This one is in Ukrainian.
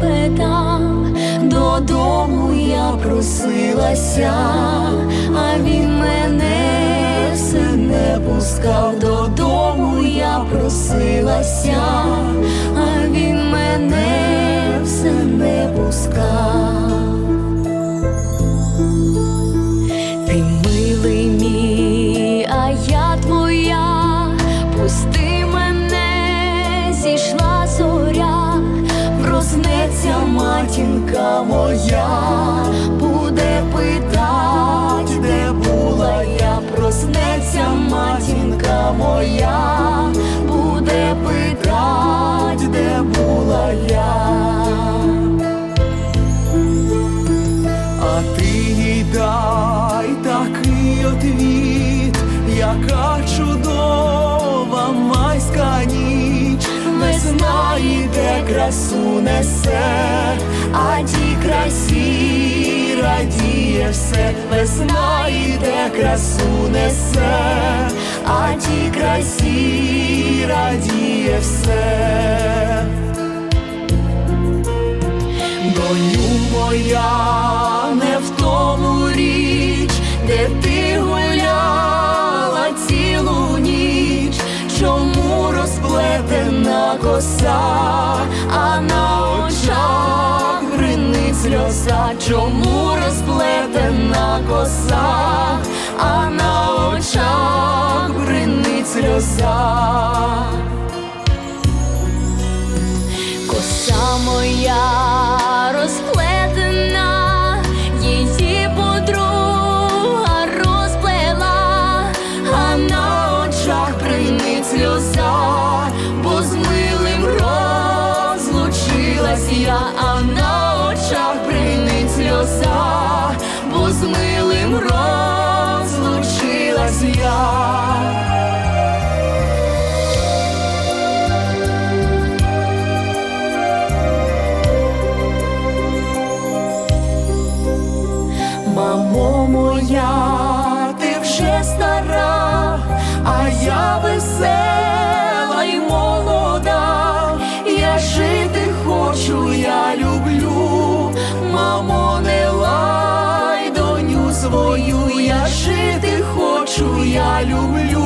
тебе там, додому я просилася, а він мене все не пускав, додому я просилася. Матінка моя, буде питать, де була я, проснеться матінка моя, буде питать, де була я. А ти їй дай такий отвіт, яка Іде, красу несе, а тій красі радіє все, весна йде, красу несе, а тій красі радіє все. Коса, а на очах бринить сльоза, чому розплетена коса, а на очах бринить сльоза. Коса моя розлучилась я, а на очах бринить сльоза, бо з милим розлучилась я. Мамо моя, я люблю.